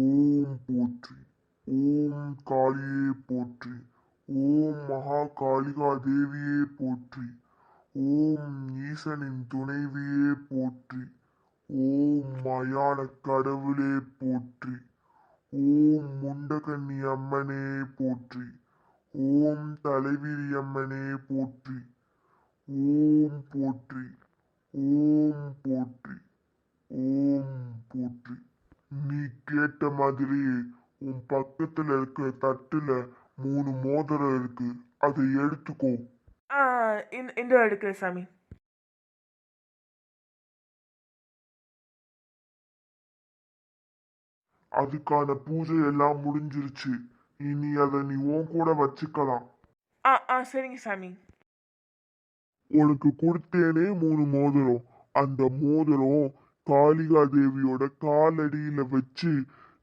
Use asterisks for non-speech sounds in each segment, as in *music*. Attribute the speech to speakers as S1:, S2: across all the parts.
S1: ஓம் போற்றி ஓம் காளியே போற்றி ஓம் மகா காளிகா தேவியே போற்றி ஓம் ஈசனின் துணைவியே போற்றி ஓம் மயான கடவுளே போற்றி ஓம் முண்டகன்னி அம்மனே போற்றி ஓம் தலைவிரி அம்மனே போற்றி ஓம் போற்றி ஓம் போற்றி ஓம் போற்றி. நீ கேட்ட மாதிரியே உன் பக்கத்துல இருக்கிற தட்டுல மூணு மோதிரம் இருக்கு. அதை எடுத்துக்கோ.
S2: இந்த இந்த எடுக்கிறேன் சாமி.
S1: அதுக்கான பூஜை எல்லாம் முடிஞ்சிருச்சு. இனி அதை நீ உன் கூட வச்சுக்கலாம்.
S2: ஆ ஆ சரிங்க சாமி.
S1: உனக்கு கொடுத்தேனே மூணு மோதிரம். அந்த மோதிரம் காளிகா தேவியோட காலடியில வச்சு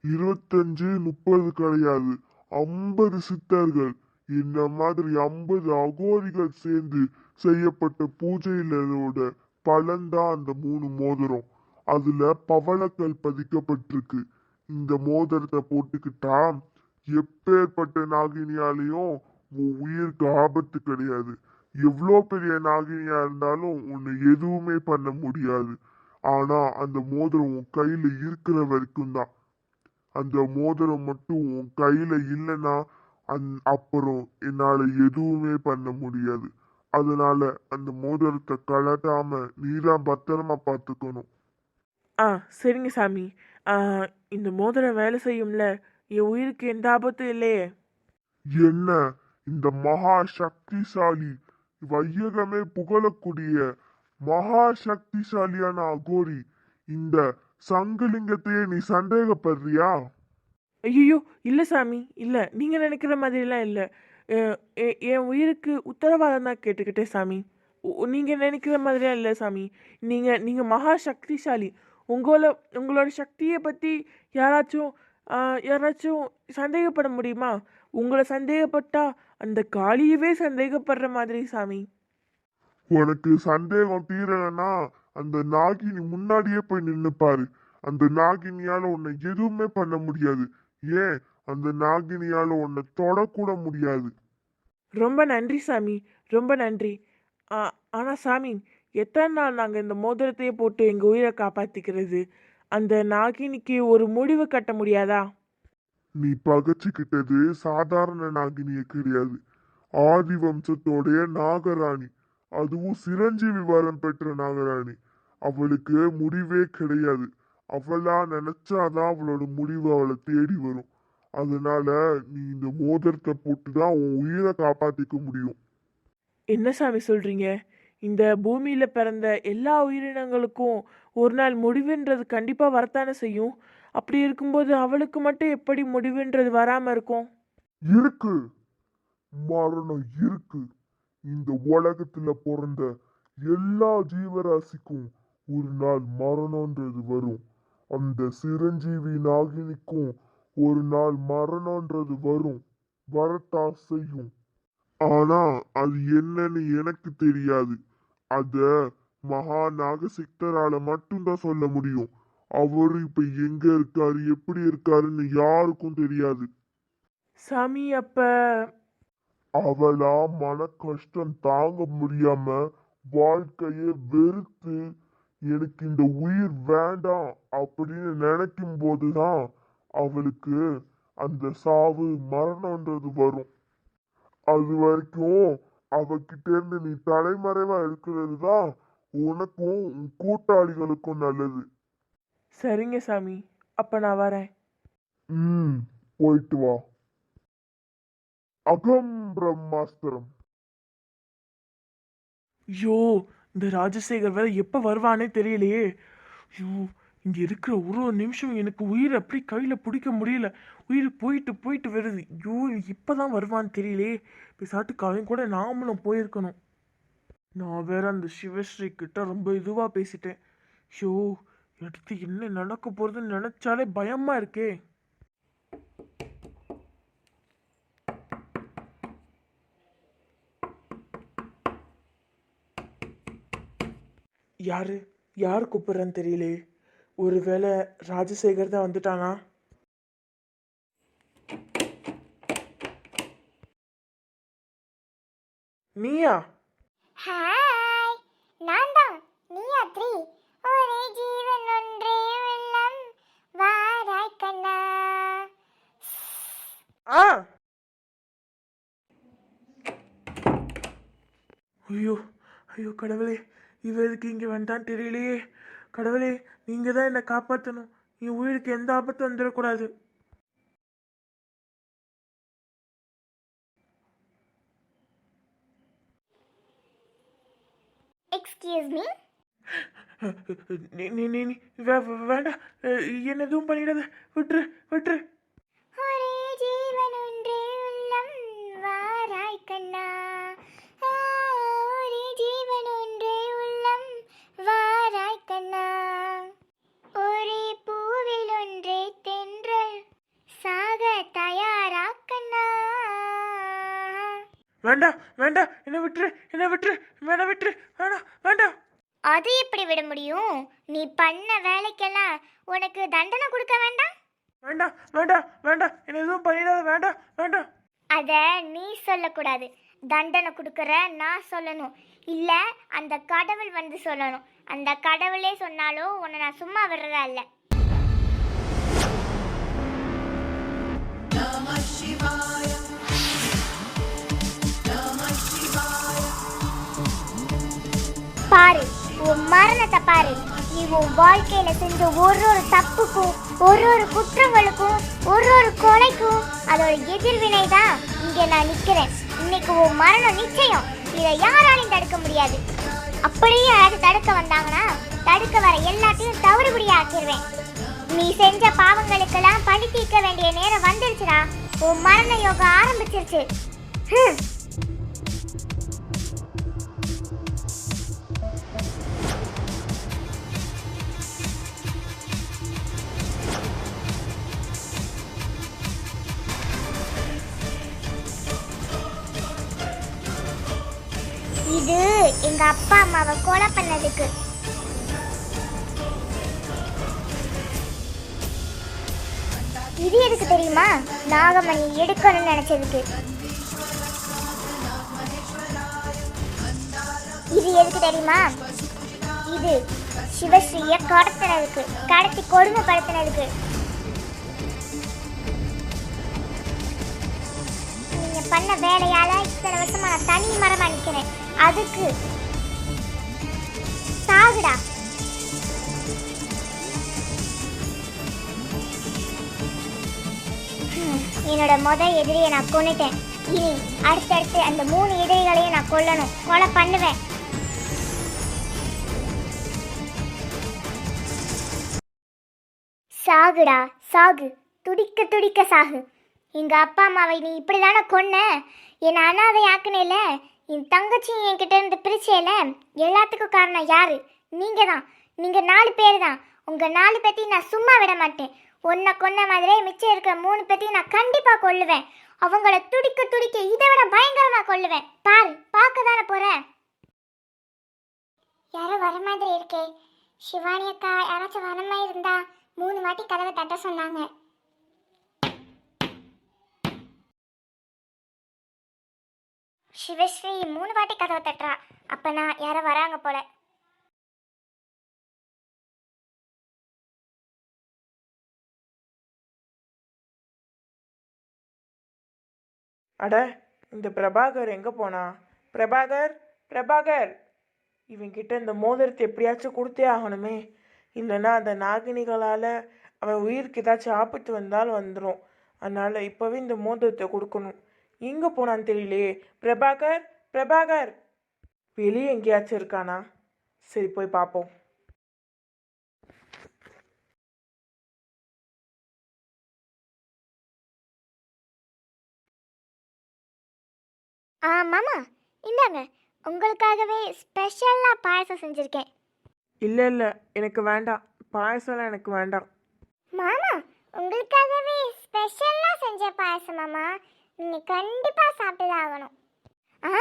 S1: இருபத்தஞ்சு முப்பது கிடையாது ஐம்பது சித்தர்கள் இந்த மாதிரி ஐம்பது அகோரிகள் சேர்ந்து செய்யப்பட்ட பூஜையிலோட பலன்தான் அந்த மூணு மோதிரம். அதுல பவளக்கல் பதிக்கப்பட்டிருக்கு. இந்த மோதிரத்தை போட்டுக்கிட்டா எப்பேற்பட்ட நாகினியாலையும் உன் உயிருக்கு ஆபத்து கிடையாது. எவ்வளோ பெரிய நாகினியா இருந்தாலும் உன்னை எதுவுமே பண்ண முடியாது. ஆனா அந்த மோதிரம் உன் கையில இருக்கிற வரைக்கும் தான். அந்த மோதிரம் மட்டும் உன் கையில இல்லைன்னா அந் அப்புறம் என்னால எதுவுமே பண்ண முடியாது. அதனால அந்த மோதிரத்தை கலட்டாம நீதான் பத்திரமா பார்த்துக்கணும்.
S2: ஆ சரிங்க சாமி. ஆ இந்த மோதிரம் வேலை செய்யும்ல? என் உயிருக்கு எந்த ஆபத்தும் இல்லையே.
S1: என்ன? இந்த மகா சக்திசாலி வையகமே புகழக்கூடிய மகா சக்திசாலியான அகோரி இந்த சங்கலிங்கத்தையே நீ சந்தேகப்படுறியா?
S2: ஐயோ இல்லை சாமி இல்லை. நீங்கள் நினைக்கிற மாதிரிலாம் இல்லை. என் உயிருக்கு உத்தரவாதம் தான் கேட்டுக்கிட்டேன் சாமி. நீங்கள் நினைக்கிற மாதிரிலாம் இல்லை சாமி. நீங்கள் நீங்கள் மகா சக்திசாலி உங்களோட உங்களோட சக்தியை பற்றி யாராச்சும் யாராச்சும் சந்தேகப்பட முடியுமா? உங்களை சந்தேகப்பட்டா அந்த காளியவே சந்தேகப்படுற மாதிரி சாமி.
S1: உனக்கு சந்தேகம் தீரலன்னா அந்த நாகினி முன்னாடியே போய் நின்னு பாரு. அந்த நாகினியால உன்னை எதுவுமே பண்ண முடியாது. ஏன்? அந்த நாகினியால உன்னை தொடக்கூட முடியாது.
S2: ரொம்ப நன்றி சாமி. ரொம்ப நன்றி. ஆ, ஆனா சாமி எத்தனை நாள் நாங்கள் இந்த மோதிரத்தையே போட்டு எங்கள் உயிரை காப்பாற்றிக்கிறது அந்த நாகினிக்கு ஒரு முடிவு கட்ட முடியாதா?
S1: நீ பகச்சுக்கிட்டது சாதாரண நாகினிய கிடையாது. ஆதி வம்சத்தோடைய நாகராணி. அதுவும் சிரஞ்சீவி வரம் பெற்ற நாகராணி. அவளுக்கு முடிவே கிடையாது. அவளா நினைச்சாதான் அவளோட முடிவு அவளை தேடி வரும். அதனால நீ இந்த மோதிரத்தை போட்டுதான் உன் உயிரை காப்பாத்திக்க முடியும்.
S2: என்ன சாமி சொல்றீங்க? இந்த பூமியில பிறந்த எல்லா உயிரினங்களுக்கும் ஒரு நாள் முடிவுன்றது கண்டிப்பா வரத்தானே செய்யும்? அப்படி இருக்கும்போது அவளுக்கு மட்டும் எப்படி முடிவுன்றது வராம இருக்கும்?
S1: இருக்கு. மரணம் இருக்கு. இந்த உலகத்துல பிறந்த எல்லா ஜீவராசிக்கும் ஒரு நாள் மரணம்ன்றது வரும். அந்த சிரஞ்சீவி நாகினிக்கும் ஒரு நாள் மரணம்ன்றது வரும். வரத்தா செய்யும் ஆனா அது என்னன்னு எனக்கு தெரியாது. அத மகா நாகசிக்தரால மட்டும்தான் சொல்ல முடியும். அவரு இப்ப எங்க இருக்காரு எப்படி இருக்காருன்னு யாருக்கும் தெரியாது.
S2: சாமி அப்ப
S1: அவளா மன கஷ்டம் தாங்க முடியாம வாழ்க்கைய வெறுத்து எனக்கு இந்த உயிர் வேண்டாம் அப்படின்னு நினைக்கும் போதுதான் அவளுக்கு அந்த சாவு மரணம்ன்றது வரும். அது வரைக்கும் அவகிட்ட இருந்து நீ தலைமறைவா இருக்கிறது தான் உனக்கும் உன் கூட்டாளிகளுக்கும் நல்லது.
S2: சரிங்க சாமி அப்ப நான் வரேன்.
S1: ம் போயிட்டு வா. அகம் பிரம்மாஸ்திரம்.
S2: ஐயோ இந்த ராஜசேகர் வேற எப்ப வருவானே தெரியலையே. ஐயோ இங்க இருக்கிற ஒரு ஒரு நிமிஷம் எனக்கு உயிர் அப்படி கையில பிடிக்க முடியல. உயிர் போயிட்டு போயிட்டு வருது. ஐயோ இப்பதான் வருவான்னு தெரியலையே. பிசாட்டுக்கு கூட நாமளும் போயிருக்கணும். நான் வேற அந்த சிவஸ்ரீ கிட்ட ரொம்ப இதுவா பேசிட்டேன். ஐயோ அடுத்து என்ன நடக்க போறதுன்னு நினைச்சாலே பயமா இருக்கே. யார்? யார் கூப்பிட்றன்னு தெரியலையே. ஒருவேளை ராஜசேகர் தான் வந்துட்டானா? நீயா?
S3: ஹாய். நான் தான் நீயா த்ரீ. ஒரே ஜீவன் ஒன்றே உள்ளம். வாராய் கண்ணா.
S2: ஆ. ஐயோ. ஐயோ கடவுளே. இவ எதுக்கு இங்கே வேண்டான்னு தெரியலையே. கடவுளே நீங்கள் தான் என்னை காப்பாற்றணும் என் உயிருக்கு எந்த ஆபத்தும் வந்துடக்கூடாது.
S3: எக்ஸ்கியூஸ் மீ
S2: நீ நீ நீ வேண்டாம். என்ன எதுவும் பண்ணிடாத. விட்டுரு விட்டுரு. வேண்டாம் வேண்டாம் என்ன விட்டுரு என்ன விட்டுரு வேணாம் விட்டுரு வேணாம் வேண்டாம்.
S3: அது எப்படி விட முடியும்? நீ பண்ண வேலைக்கெல்லாம் உனக்கு தண்டனை கொடுக்க வேண்டாம்?
S2: வேண்டாம் வேண்டாம் வேண்டாம். என்ன எதுவும் பண்ணிடாத வேண்டாம் வேண்டாம்.
S3: அத நீ சொல்லக்கூடாது. தண்டனை கொடுக்கற நான் சொல்லணும். இல்ல அந்த கடவுள் வந்து சொல்லணும். அந்த கடவுளே சொன்னாலும் உன்னை நான் சும்மா விடுறதா இல்ல. பாரு. உன் மரணத்தை பாரு. நீ உன் வாழ்க்கையில செஞ்ச ஒரு ஒரு தப்புக்கும் ஒரு ஒரு குற்றங்களுக்கும் ஒரு ஒரு கொலைக்கும் அதோட எதிர்வினை தான் இங்க நான் நிக்கிறேன். இன்னைக்கு உன் மரணம் நிச்சயம். இதை யாராலையும் தடுக்க முடியாது. அப்படியே யாராவது தடுக்க வந்தாங்கன்னா தடுக்க வர எல்லாத்தையும் தவறுபடி ஆக்கிடுவேன் நீ செஞ்ச பாவங்களுக்கெல்லாம் பழி தீர்க்க வேண்டிய நேரம் வந்துருச்சுடா. உன் மரண யோகம் ஆரம்பிச்சிருச்சு. இது எங்க அப்பா அம்மாவை கொலை பண்ணதுக்கு. இது எதுக்கு தெரியுமா? நாகமணி எடுக்கணும்னு நினைச்சதுக்கு. இது எதுக்கு தெரியுமா? இது சிவஸ்ரீய கடத்தினதுக்கு கடத்தி கொடுமைப்படுத்தினதுக்கு. நீங்க பண்ண வேலையால இத்தனை வருஷமா நான் தனி மரமா நிக்கிறேன். அதுக்கு. சாகுடா. என்னோட மொத எதிரியை நான் கொன்னுட்டேன். இனி அடுத்தடுத்து அந்த மூணு எதிரிகளையும் நான் கொல்லணும். கொலை பண்ணுவேன். சாகுடா சாகு. துடிக்க துடிக்க சாகு. எங்கள் அப்பா அம்மாவை நீ இப்படிதானே கொன்ன? என்னை அனாதை ஆக்குனேல என் தங்கச்சி என்கிட்ட இருந்து பிரிச்சேல எல்லாத்துக்கும் காரணம் யாரு? நீங்க தான் நீங்க நாலு பேர் தான் உங்க நாலு பேத்தையும் நான் சும்மா விட மாட்டேன். உன்னை கொன்ன மாதிரியே மிச்சம் இருக்கிற மூணு பேத்தையும் நான் கண்டிப்பா கொள்ளுவேன் அவங்கள துடிக்க துடிக்க இதை விட பயங்கரமா கொள்ளுவேன் பாரு பார்க்க தானே போறேன் யாரோ வர மாதிரி இருக்கே. சிவானி அக்கா யாராச்சும் வர மாதிரி இருந்தா மூணு வாட்டி கதவை தட்ட சொன்னாங்க. சிவஸ்ரீ மூணு வாட்டி கதவை தட்டுறா. அப்பனா யாரோ வராங்க போல.
S2: அட இந்த பிரபாகர் எங்கே போனா? பிரபாகர் பிரபாகர். இவன்கிட்ட இந்த மோதிரத்தை எப்படியாச்சும் கொடுத்தே ஆகணுமே. இல்லைன்னா அந்த நாகினிகளால் அவன் உயிருக்கு ஏதாச்சும் ஆபத்து வந்தாலும் வந்துடும் அதனால் இப்போவே இந்த மோதிரத்தை கொடுக்கணும். எங்கே போனான்னு தெரியலையே. பிரபாகர் பிரபாகர். வெளியே எங்கேயாச்சும் இருக்கானா? சரி போய் பார்ப்போம்
S3: ஆ மாமா. இந்தாங்க. உங்களுக்காகவே ஸ்பெஷலாக பாயசம் செஞ்சுருக்கேன்.
S2: இல்லை இல்லை. எனக்கு வேண்டாம். பாயசம்லாம் எனக்கு வேண்டாம்.
S3: மாமா உங்களுக்காகவே ஸ்பெஷலாக செஞ்ச பாயசம் மாமா. நீங்கள் கண்டிப்பாக சாப்பிட்டு தான் ஆகணும். ஆ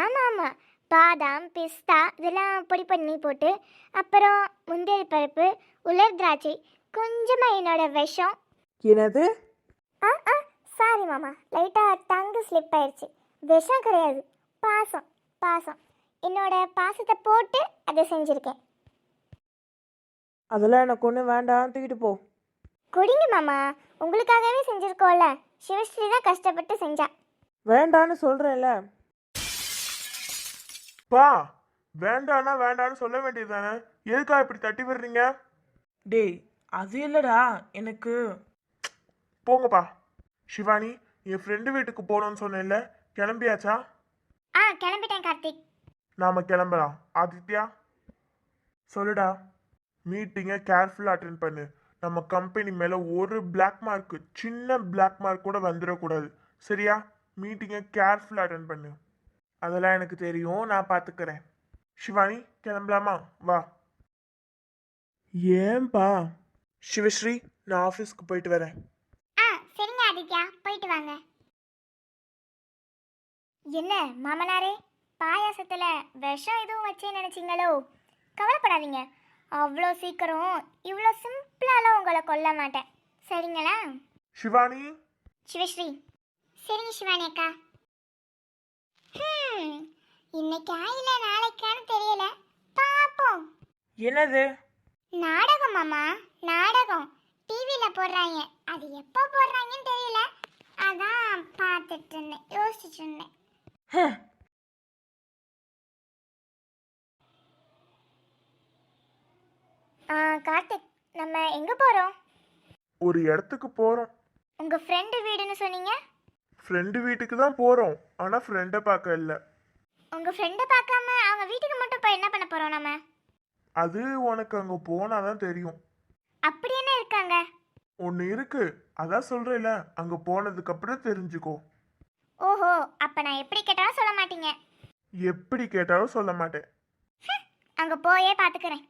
S3: ஆமாம் ஆமாம் பாதாம் பிஸ்தா இதெல்லாம் பொடி பண்ணி போட்டு அப்புறம் முந்திரி பருப்பு உலர் திராட்சை கொஞ்சமாக என்னோட விஷம்.
S2: என்னது?
S3: ஆ ஆ சாரி மாமா. லைட்டாக டங்கு ஸ்லிப் ஆயிடுச்சு விஷம் கிடையாது. பாசம் பாசம். என்னோட பாசத்தை போட்டு அதை செஞ்சுருக்கேன்.
S2: அதெல்லாம் எனக்கு ஒன்றும் வேண்டாம். தூக்கிட்டு போ.
S3: குடிங்க மாமா. உங்களுக்காகவே செஞ்சுருக்கோம்ல. சிவஸ்ரீ தான் கஷ்டப்பட்டு செஞ்சா.
S2: வேண்டான்னு சொல்கிறேன்ல
S4: பா வேண்டானா வேண்டான்னு சொல்ல வேண்டியது தானே எதுக்கா இப்படி தட்டி விடுறீங்க?
S2: டேய் அது இல்லைடா எனக்கு
S4: போங்கப்பா. சிவானி என் ஃப்ரெண்டு வீட்டுக்கு போகணும்னு சொன்னேன்ல கிளம்பியாச்சா?
S3: ஆ கிளம்பிட்டேன் கார்த்திக்.
S4: நாம கிளம்பலாம். ஆதித்யா சொல்லுடா. மீட்டிங்கை கேர்ஃபுல்லாக அட்டென்ட் பண்ணு. நம்ம கம்பெனி மேலே ஒரு பிளாக் மார்க் சின்ன பிளாக் மார்க் கூட வந்துடக்கூடாது. சரியா? மீட்டிங்கை கேர்ஃபுல்லாக அட்டென்ட் பண்ணு. அதெல்லாம் எனக்கு தெரியும் நான் பார்த்துக்கிறேன் ஷிவானி கிளம்பலாமா? வா. ஏன்பா? சிவஸ்ரீ நான் ஆஃபீஸ்க்கு போயிட்டு வரேன்.
S3: ஆ சரிங்க ஆதித்யா போயிட்டு வாங்க. என்ன மாமனாரே? பாயாசத்தில் விஷம் எதுவும் வச்சே நினச்சிங்களோ? கவலைப்படாதீங்க. அவ்வளோ சீக்கிரம் இவ்வளோ சிம்பிளாலாம் உங்களை கொல்ல மாட்டேன். சரிங்களா?
S4: சிவானி?
S3: சிவஸ்ரீ. சரிங்க சிவானி அக்கா. ஹம், இன்னைக்கா இல்ல நாளைக்கான்னு தெரியல. பாப்போம்.
S2: என்னது?
S3: நாடகம் மாமா நாடகம். டிவியில போடுறாங்க. அது எப்போ போடுறாங்கன்னு தெரியல. அதான் பார்த்துட்டு இருந்தேன் யோசிச்சுட்டு இருந்தேன். ஆ கார்த்திக் நம்ம எங்க போறோம்?
S4: ஒரு இடத்துக்கு போகிறோம்
S3: உங்க ஃப்ரெண்டு வீடுன்னு சொன்னீங்க?
S4: ஃப்ரெண்டு வீட்டுக்கு தான் போகிறோம் ஆனால் ஃப்ரெண்டை பார்க்க இல்லை.
S3: உங்க ஃப்ரெண்டை பார்க்காம அவங்க வீட்டுக்கு மட்டும் போய் என்ன பண்ண போறோம் நம்ம?
S4: அது உனக்கு அங்கே போனால் தான் தெரியும்.
S3: அப்படி என்ன இருக்காங்க?
S4: ஒன்று இருக்கு. அதான் சொல்கிறேல அங்கே போனதுக்கப்புறம் தெரிஞ்சுக்கோ.
S3: ஓஹோ அப்ப நான் எப்படி கேட்டாலும் சொல்ல மாட்டீங்க.
S4: எப்படி கேட்டாலும் சொல்ல மாட்டேன்.
S3: அங்க போயே பாத்துக்கிறேன்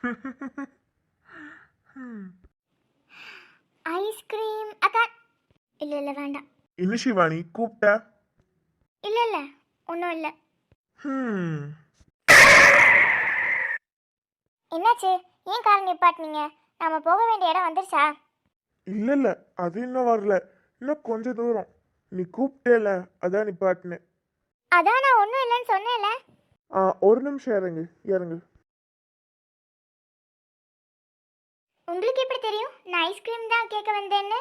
S3: *laughs* ஐஸ்கிரீம் அக்கா இல்ல இல்ல வேண்டாம்.
S4: இன்னும் சிவானி கூப்பிட்ட?
S3: இல்ல இல்ல. ஒன்றும் இல்லை. என்னாச்சு? ஏன் கார் நிப்பாட்டினீங்க? நாம போக வேண்டிய இடம் வந்துருச்சா?
S4: இல்ல இல்ல. அது இன்னும் வரல. இன்னும் கொஞ்ச தூரம். நீ கூப்பிட்டேல அதான் நிப்பாட்டினேன்.
S3: அதான் நான் ஒன்றும் இல்லைன்னு சொன்னேன்ல
S4: ஆ ஒரு நிமிஷம் இறங்கு. இறங்கு.
S3: உங்களுக்கு எப்படி தெரியும்? நான் ஐஸ்கிரீம் தான் கேட்க வந்தேன்னு?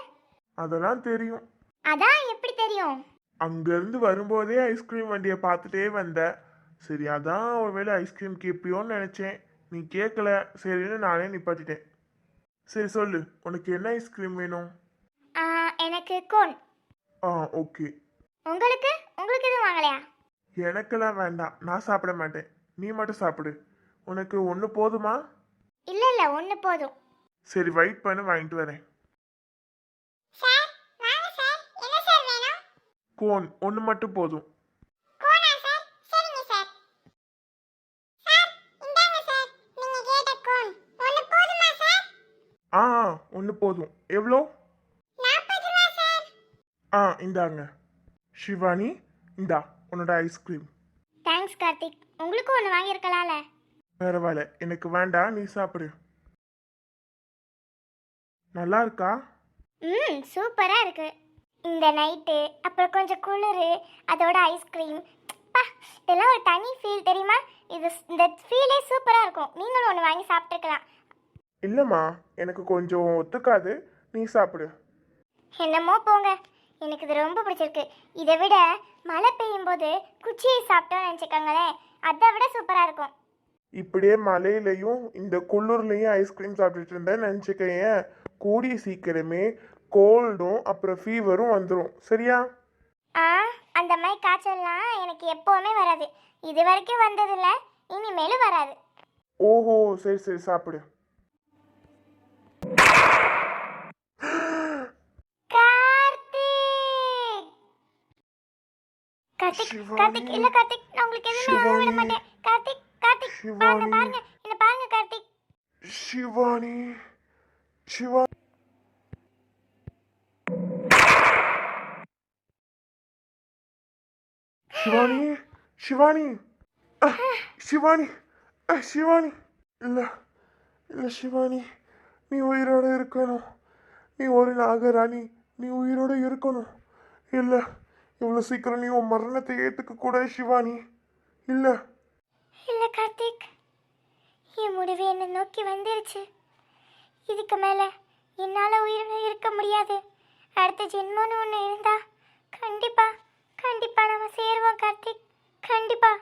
S4: அதெல்லாம் தெரியும்.
S3: அதான் எப்படி தெரியும்?
S4: அங்கேருந்து வரும்போதே ஐஸ்கிரீம் வண்டியை பார்த்துட்டே வந்த. சரி அதான் ஒருவேளை ஐஸ்கிரீம் கேட்பியோன்னு நினச்சேன். நீ கேட்கல. சரின்னு நானே நிப்பாட்டிட்டேன். சரி சொல்லு. உனக்கு என்ன ஐஸ்கிரீம் வேணும்?
S3: ஆ, எனக்கு கோன்
S4: ஆ ஓகே
S3: உங்களுக்கு? உங்களுக்கு எதுவும் வாங்கலையா?
S4: எனக்கெல்லாம் வேண்டாம். நான் சாப்பிட மாட்டேன். நீ மட்டும் சாப்பிடு. உனக்கு ஒன்று போதுமா?
S3: இல்ல இல்ல. ஒன்று போதும்.
S4: சரி வெயிட் பண்ணு வாங்கிட்டு வரேன். கோன் ஒன்று மட்டும் போதும். ஆ ஒன்று போதும் எவ்வளோ ஆ இந்தாங்க. ஷிவானி இந்தா உன்னோட ஐஸ்கிரீம்
S3: தேங்க்ஸ் கார்த்திக். உங்களுக்கும் ஒன்று வாங்கியிருக்கலாம்ல?
S4: பரவாயில்ல. எனக்கு வேண்டாம் நீ சாப்பிடு. நல்லா இருக்கா
S3: ம் சூப்பராக இருக்கு. இந்த நைட்டு அப்புறம் கொஞ்சம் குளிர் அதோட ஐஸ்கிரீம் பா இதெல்லாம் ஒரு தனி ஃபீல் தெரியுமா? இது இந்த ஃபீலே சூப்பராக இருக்கும். நீங்களும் ஒன்று வாங்கி சாப்பிட்டுக்கலாம்.
S4: இல்லைம்மா எனக்கு கொஞ்சம் ஒத்துக்காது. நீ சாப்பிடு.
S3: என்னமோ போங்க. எனக்கு இது ரொம்ப பிடிச்சிருக்கு. இதை விட மழை பெய்யும் போது குச்சியை சாப்பிட்டோம்னு நினச்சிக்கோங்களேன். அதை விட சூப்பராக இருக்கும்.
S4: இப்படியே மலையிலையும் இந்த குளிர்லையும் ஐஸ்கிரீம் சாப்பிட்டுட்டு இருந்தேன் நினச்சிக்கையன் கூடிய சீக்கிரமே கோல்டும் அப்புறம் ஃபீவரும் வந்துடும் சரியா?
S3: ஆ அந்த மாதிரி காய்ச்சல்லாம் எனக்கு எப்போவுமே வராது. இது வரைக்கும் வந்ததில்ல இனிமேலும் வராது.
S4: ஓஹோ சரி சரி சாப்பிடு.
S3: கார்த்திக்! கார்த்திக் இல்ல கார்த்திக் நான் உங்களுக்கு எதுவுமே விட. மாட்டேன் கார்த்திக் கார்த்திக் பாருங்க
S4: சிவானி.
S3: பாருங்க என்ன பாருங்க கார்த்திக்.
S4: சிவானி. சிவா சிவானி சிவானி அஹ், சிவானி சிவானி இல்ல இல்ல சிவானி நீ உயிரோட இருக்கணும். நீ ஒரு நாகராணி நீ உயிரோட இருக்கணும். இல்ல இவ்வளவு சீக்கிரம் நீ உன் மரணத்தை ஏத்துக்க கூட சிவானி
S2: இல்லை.
S3: இல்ல கார்த்திக். என் முடிவு என்னை நோக்கி வந்துருச்சு. இதுக்கு மேல என்னால உயிரோட இருக்க முடியாது. அடுத்த ஜென்மம்னு ஒன்று இருந்தா கண்டிப்பா கண்டிப்பாக நம்ம சேருவோம் கார்த்திக். கண்டிப்பாக